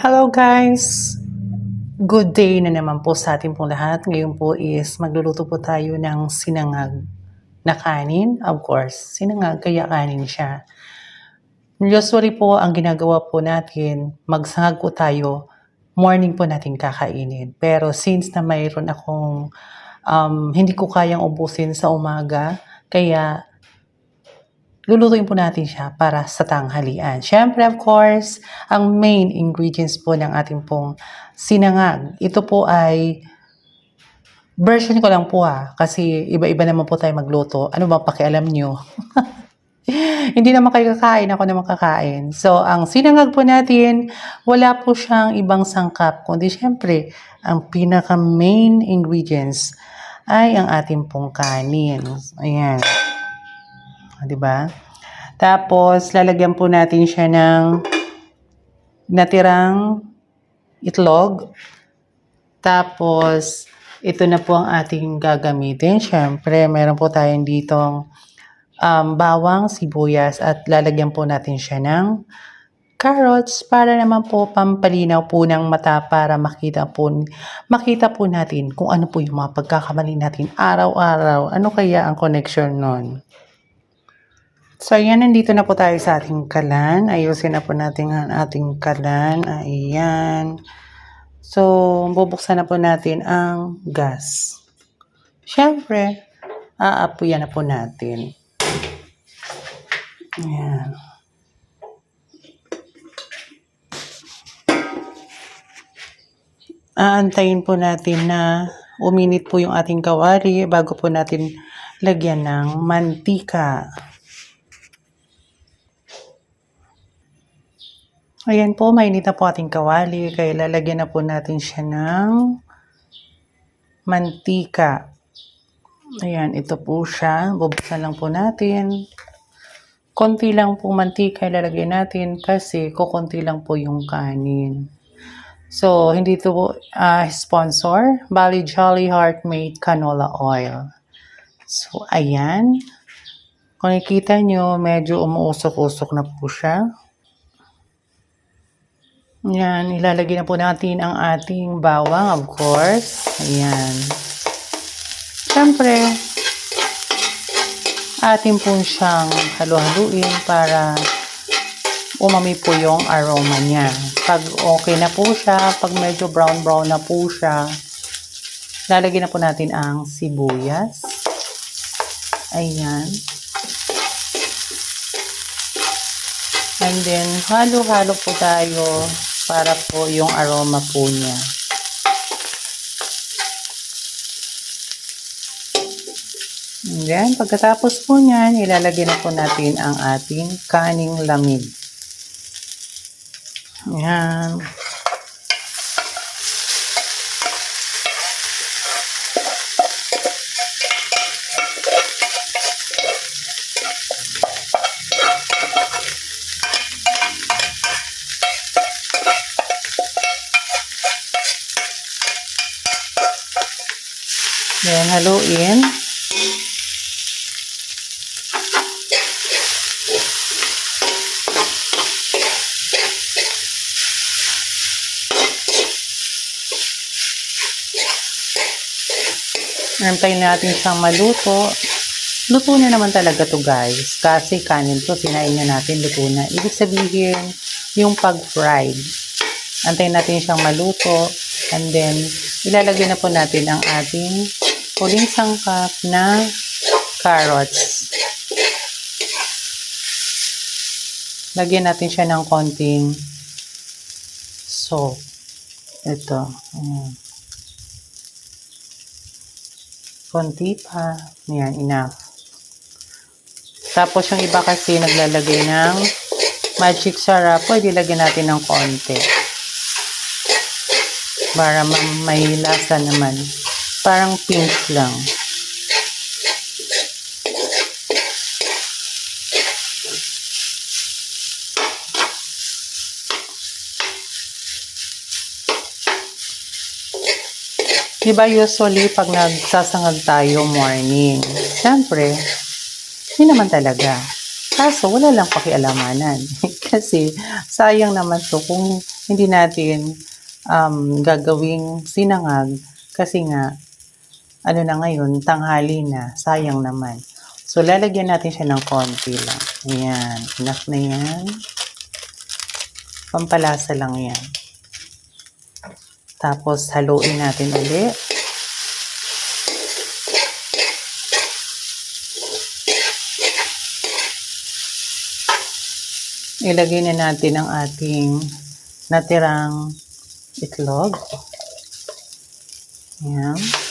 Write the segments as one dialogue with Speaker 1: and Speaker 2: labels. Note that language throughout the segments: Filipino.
Speaker 1: Hello guys! Good day na naman po sa ating pong lahat. Ngayon po is magluluto po tayo ng sinangag na kanin. Of course, sinangag kaya kanin siya. Usually po ang ginagawa po natin, magsangag po tayo, morning po natin kakainin. Pero since na mayroon akong um, hindi ko kayang ubusin sa umaga, kaya lulutuin po natin siya para sa tanghalian. Siyempre, of course, ang main ingredients po ng ating pong sinangag. Ito po ay version ko lang po ha, kasi iba-iba naman po tayo magluto. Ano ba pakialam nyo? Hindi naman kayo kakain, ako naman kakain. So, ang sinangag po natin, wala po siyang ibang sangkap, kundi syempre, ang pinaka-main ingredients ay ang ating pong kanin. Ayan. Ah, 'di ba? Tapos lalagyan po natin siya ng natirang itlog. Tapos ito na po ang ating gagamitin. Syempre, meron po tayong ditong um, bawang, sibuyas at lalagyan po natin siya ng carrots para naman po pampalinaw po ng mata para makita po makita po natin kung ano po yung mga pagkakamali natin araw-araw. Ano kaya ang connection nun? So, ayan, nandito na po tayo sa ating kalan. Ayusin na po natin ang ating kalan. Ayan. So, bubuksan na po natin ang gas. Siyempre, aapuyan na po natin. Ayan. Aantayin po natin na uminit po yung ating kawali bago po natin lagyan ng mantika. Ayan po, mainit na po ating kawali. Kaya lalagyan na po natin siya ng mantika. Ayan, ito po siya. Bubuksan lang po natin. Konti lang po mantika ilalagay natin kasi kukunti lang po yung kanin. So, hindi ito po ah, sponsor. Bali Jolly Heart Made Canola Oil. So, ayan. Kung nakikita nyo, medyo umuusok-usok na po siya. Yan, ilalagay na po natin ang ating bawang, of course. Ayan. Siyempre, atin po siyang halu-haluin para umami po yung aroma niya. Pag okay na po siya, pag medyo brown-brown na po siya, lalagyan na po natin ang sibuyas. Ayan. And then, halo-halo po tayo para po yung aroma po niya. Then, pagkatapos po niyan, ilalagay na po natin ang ating kaning lamig. Ayan. Then, haluin. Antayin natin siyang maluto. Luto na naman talaga to guys. Kasi kanin to, sinain na natin, luto na. Ibig sabihin, yung pag-fried. Antayin natin siyang maluto. And then, ilalagay na po natin ang ating huling sangkap na carrots. Lagyan natin siya ng konting salt. Ito. Ayan. Konti pa. Yan, enough. Tapos yung iba kasi naglalagay ng magic sarap. Pwede lagyan natin ng konti. Para ma- may lasa naman. Parang pink lang. Diba usually pag nagsasangag tayo morning, syempre, hindi naman talaga. Kaso wala lang pakialamanan. Kasi sayang naman to kung hindi natin um, gagawing sinangag kasi nga, ano na ngayon, tanghali na, sayang naman. So, lalagyan natin siya ng konti lang. Ayan, enough na yan. Pampalasa lang yan. Tapos, haluin natin ulit. Ilagay na natin ang ating natirang itlog. Ayan. Mm,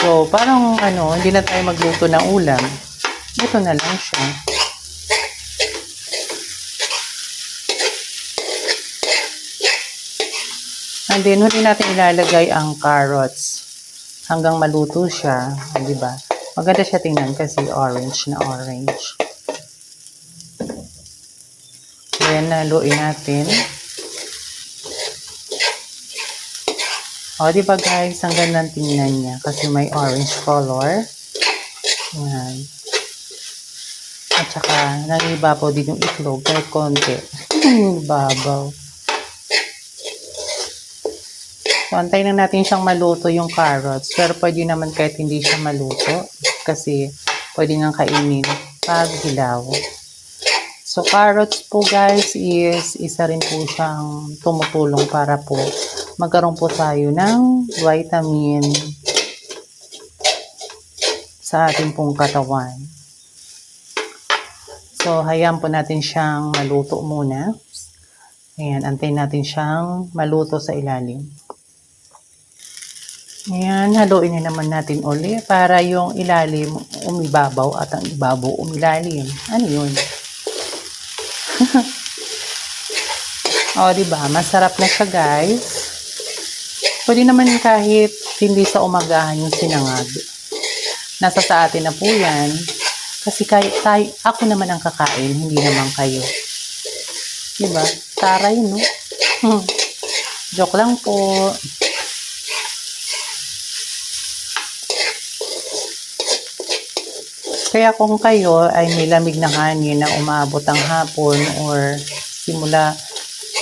Speaker 1: So, parang ano, hindi na tayo magluto ng ulam. Ito na lang siya. And then, huli natin ilalagay ang carrots hanggang maluto siya. Ah, Di ba? Maganda siya tingnan kasi orange na orange. Then, naluin natin. O, di guys, ang ganda ng tingnan niya kasi may orange color. Yan. At saka, nangibabaw din yung itlog kahit konti. Babaw. So, antayin na natin siyang maluto yung carrots. Pero pwede naman kahit hindi siya maluto. Kasi pwede nga kainin pag hilaw. So, carrots po guys is isa rin po siyang tumutulong para po magkaroon po tayo ng vitamin sa ating pong katawan. So, hayaan po natin siyang maluto muna. Ayan, antayin natin siyang maluto sa ilalim. Ayan, haluin na naman natin uli para yung ilalim umibabaw at ang ibabaw umilalim. Ano yun? o, di ba? Masarap na siya, guys. Pwede naman kahit hindi sa umagahan yung sinangag. Nasa sa atin na po yan. Kasi kahit tayo, ako naman ang kakain, hindi naman kayo. Di ba? Taray, no? Hmm. Joke lang po. Kaya kung kayo ay may lamig na kanin na umabot ang hapon or simula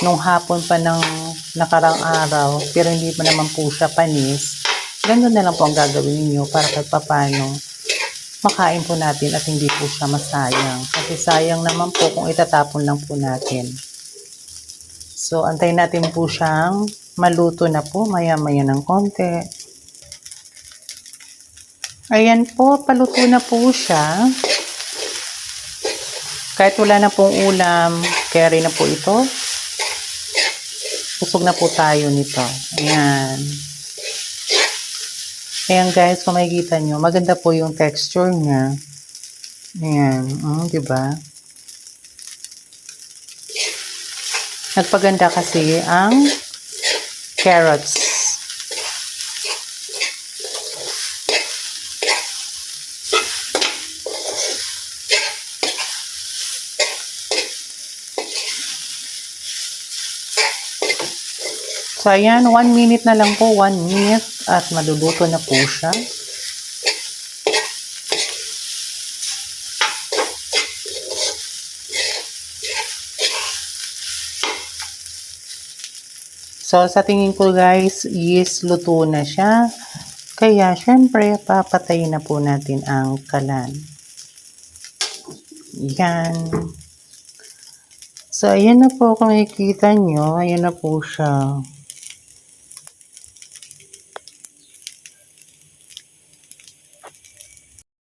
Speaker 1: nung hapon pa ng nakarang araw pero hindi pa naman po siya panis, ganun na lang po ang gagawin niyo para kahit papano makain po natin at hindi po siya masayang. Kasi sayang naman po kung itatapon lang po natin. So, antayin natin po siyang maluto na po maya-maya ng konti. Ayan po, paluto na po siya. Kahit wala na pong ulam, carry na po ito. Busog na po tayo nito. Ayan. Ayan guys, kung makikita nyo, maganda po yung texture niya. Ayan, mm, di ba? Nagpaganda kasi ang carrots. So, ayan, one minute na lang po, one minute at maluluto na po siya. So, sa tingin ko guys, is luto na siya. Kaya, syempre, papatayin na po natin ang kalan. Yan. So, ayan na po kung makikita nyo. Ayan na po siya.